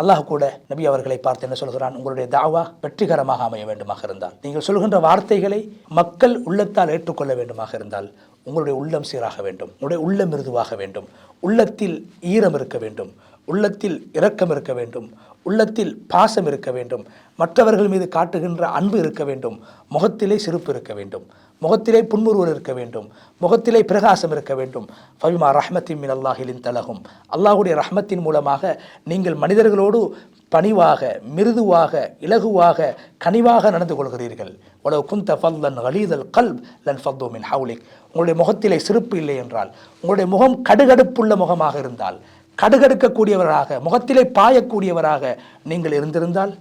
அல்லாஹ் கூட நபி அவர்களை பார்த்து என்ன சொல்கிறான்? உங்களுடைய தாவா வெற்றிகரமாக அமைய வேண்டுமாக இருந்தால். நீங்கள் சொல்கின்ற வார்த்தைகளை மக்கள் உள்ளத்தால் ஏற்றுக்கொள்ள வேண்டுமாக இருந்தால் உங்களுடைய உள்ளம் சீராக வேண்டும். உங்களுடைய உள்ளம் மிருதுவாக வேண்டும். உள்ளத்தில் ஈரம் இருக்க வேண்டும். உள்ளத்தில் இரக்கம் இருக்க வேண்டும். உள்ளத்தில் பாசம் இருக்க வேண்டும். மற்றவர்கள் மீது காட்டுகின்ற அன்பு இருக்க வேண்டும். முகத்திலே சிரிப்பு இருக்க வேண்டும். முகத்திலே புன்முறுவல் இருக்க வேண்டும். முகத்திலே பிரகாசம் இருக்க வேண்டும். ஃபவிமா ரஹ்மத்தின் மின் அல்லாஹிலின் தலகும். அல்லாஹுடைய ரஹ்மத்தின் மூலமாக நீங்கள் மனிதர்களோடு பணிவாக மிருதுவாக இலகுவாக கனிவாக நடந்து கொள்கிறீர்கள். உலக குந்த ஃபல்லன் கலீதல் கல் லன் ஃபத்தோ மின் ஹவுலிக். உங்களுடைய முகத்திலே சிரிப்பு இல்லை என்றால் உங்களுடைய முகம் கடுகடுப்புள்ள முகமாக இருந்தால் கடுகடுக்கக்கூடியவராக முகத்திலே பாயக்கூடியவராக நீங்கள் இருந்திருந்தால்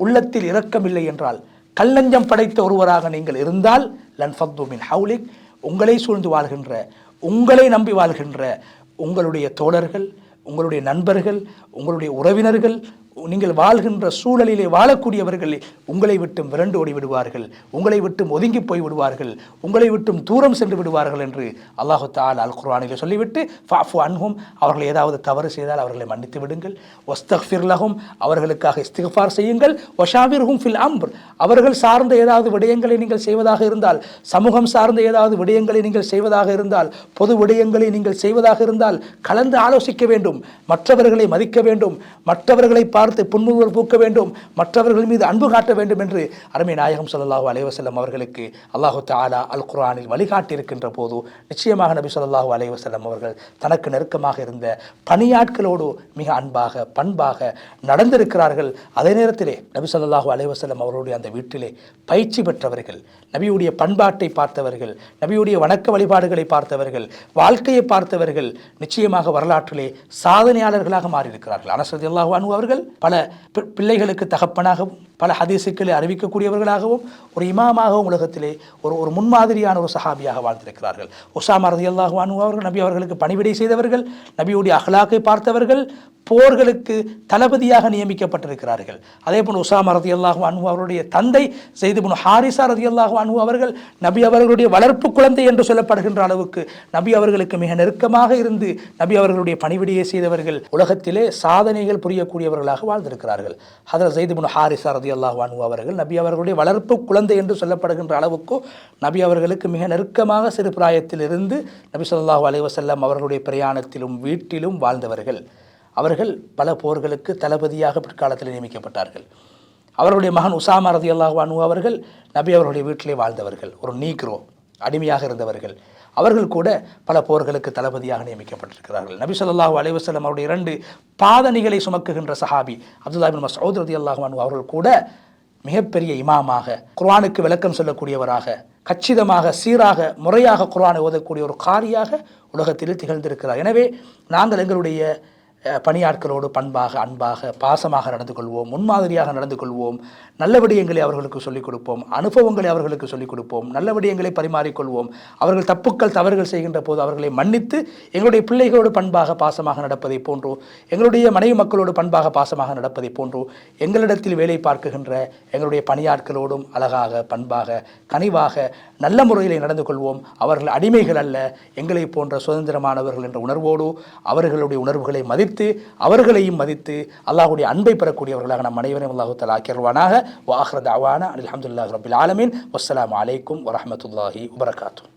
உள்ளத்தில் இரக்கமில்லை என்றால் கல்லஞ்சம் படைத்த ஒருவராக நீங்கள் இருந்தால் லன் மின் ஹவுலிக் உங்களை சூழ்ந்து வாழ்கின்ற உங்களை நம்பி வாழ்கின்ற உங்களுடைய தோழர்கள் உங்களுடைய நண்பர்கள் உங்களுடைய உறவினர்கள் நீங்கள் வாழ்கின்ற சூழலிலே வாழக்கூடியவர்கள் உங்களை விட்டும் விரண்டு ஓடி விடுவார்கள். உங்களை விட்டும் ஒதுங்கி போய் விடுவார்கள். உங்களை விட்டும் தூரம் சென்று விடுவார்கள் என்று அல்லாஹு தால் அல் குர்ஆனிலே சொல்லிவிட்டு ஃபாஃபு அன்ஹும் அவர்கள் ஏதாவது தவறு செய்தால் அவர்களை மன்னித்து விடுங்கள். ஒஸ்தக்ஃபிர் லஹும் அவர்களுக்காக இஸ்திஃபார் செய்யுங்கள். ஒஷாவிர்ஹும் ஃபில் அம்பர் அவர்கள் சார்ந்த ஏதாவது விடயங்களை நீங்கள் செய்வதாக இருந்தால் சமூகம் சார்ந்த ஏதாவது விடயங்களை நீங்கள் செய்வதாக இருந்தால் பொது விடயங்களை நீங்கள் செய்வதாக இருந்தால் கலந்து ஆலோசிக்க வேண்டும். மற்றவர்களை மதிக்க வேண்டும். மற்றவர்களை பார்த்து புன்முறுவல் பூக்க வேண்டும் மற்றவர்கள் மீது அன்பு காட்ட வேண்டும் என்று அருமை நாயகம் சல்லாஹூ அலைவசல்லம் அவர்களுக்கு அல்லாஹு தாலா அல் குர்ஆனில் வழிகாட்டி இருக்கின்ற போது நிச்சயமாக நபி சொல்லாஹூ அலைவசல்லம் அவர்கள் தனக்கு நெருக்கமாக இருந்த பணியாட்களோடு மிக அன்பாக பண்பாக நடந்திருக்கிறார்கள். அதே நேரத்திலே நபி சொல்லாஹூ அலைவசல்லம் வஸல்லம் அவர்களுடைய அந்த வீட்டிலே பயிற்சி பெற்றவர்கள் நபியுடைய பண்பாட்டை பார்த்தவர்கள் நபியுடைய வணக்க வழிபாடுகளை பார்த்தவர்கள் வாழ்க்கையை பார்த்தவர்கள் நிச்சயமாக வரலாற்றிலே சாதனையாளர்களாக மாறியிருக்கிறார்கள். அனசதி அல்லாஹு அனு அவர்கள் பல பி- பிள்ளைகளுக்கு தகப்பனாகவும் பல ஹதீசுக்களை அறிவிக்கக்கூடியவர்களாகவும் ஒரு இமாமாகவும் உலகத்திலே ஒரு ஒரு முன்மாதிரியான ஒரு சஹாபியாக வாழ்ந்திருக்கிறார்கள். உசாமா ரதி அல்லாஹு அவர்கள் நபி அவர்களுக்கு பணிவிடை செய்தவர்கள் நபியுடைய அஹ்லாக்கை பார்த்தவர்கள் போர்களுக்கு தளபதியாக நியமிக்கப்பட்டிருக்கிறார்கள். அதே போல் உசாமா ரதி அல்லாஹு அனு அவருடைய தந்தை செய்து ஹாரிசா ரதி அல்லாஹு அனு அவர்கள் நபி அவர்களுடைய வளர்ப்பு குழந்தை என்று சொல்லப்படுகின்ற அளவுக்கு நபி அவர்களுக்கு மிக நெருக்கமாக இருந்து நபி அவர்களுடைய பணிவிடையை செய்தவர்கள் உலகத்திலே சாதனைகள் புரியக்கூடியவர்களாக வாழ்ந்திருக்கிறார்கள். அதில் ஜெயித் இப்னு ஹாரிசா ரதி அல்லாஹ் அன்ஹு அவர்கள் நபி அவர்களுடைய வளர்ப்பு குழந்தை என்று சொல்லப்படுகின்ற அளவுக்கு நபி அவர்களுக்கு மிக நெருக்கமாக சிறு பிராயத்தில் இருந்து நபி ஸல்லல்லாஹு அலைவசல்லம் அவர்களுடைய பிரயாணத்திலும் வீட்டிலும் வாழ்ந்தவர்கள். அவர்கள் பல போர்களுக்கு தளபதியாக பிற்காலத்தில் நியமிக்கப்பட்டார்கள். அவருடைய மகன் உசாமா ரதி அல்லாஹ் அவர்கள் நபி அவர்களுடைய வீட்டிலே வாழ்ந்தவர்கள் ஒரு நீக்ரோ அடிமையாக இருந்தவர்கள். அவர்கள் கூட பல போர்களுக்கு தளபதியாக நியமிக்கப்பட்டிருக்கிறார்கள். நபி சொல்லாஹூ அலைவசலம் அவருடைய இரண்டு பாதணிகளை சுமக்குகின்ற சஹாபி அப்துல்லாபின் மசௌத் ரதி ரலியல்லாஹு அவர்கள் கூட மிகப்பெரிய இமாமாக குர்ஆனுக்கு விளக்கம் சொல்லக்கூடியவராக கச்சிதமாக சீராக முறையாக குர்ஆனை ஓதக்கூடிய ஒரு காரியாக உலகத்தில் திகழ்ந்திருக்கிறார். எனவே நாங்கள் எங்களுடைய பணியாட்களோடு பண்பாக அன்பாக பாசமாக நடந்து கொள்வோம் முன்மாதிரியாக நடந்து கொள்வோம் நல்ல விடயங்களை அவர்களுக்கு சொல்லிக் கொடுப்போம் அனுபவங்களை அவர்களுக்கு சொல்லிக் கொடுப்போம் நல்ல விடயங்களை பரிமாறிக்கொள்வோம். அவர்கள் தப்புக்கள் தவறுகள் செய்கின்ற போது அவர்களை மன்னித்து எங்களுடைய பிள்ளைகளோடு பண்பாக பாசமாக நடப்பதை போன்றோ எங்களுடைய மனைவி மக்களோடு பண்பாக பாசமாக நடப்பதை போன்றோ எங்களிடத்தில் வேலை பார்க்குகின்ற எங்களுடைய பணியாட்களோடும் அழகாக பண்பாக கனிவாக நல்ல முறையில் நடந்து கொள்வோம். அவர்கள் அடிமைகள் அல்ல எங்களை போன்ற சுதந்திரமானவர்கள் என்ற உணர்வோடு அவர்களுடைய உணர்வுகளை மதித்து அவர்களையும் மதித்து அல்லாஹுடைய அன்பை பெறக்கூடியவர்களாக நம் அனைவரையும் அல்லாஹு தலா ஆக்கியர்வானாக வாஹ்ரத் அவானா அலி அஹமதுல்லாஹ் ரபில் ஆலமின். வஸ்ஸலாமு அலைக்கும் வரமத்துல்லாஹி வபரகாத்தூ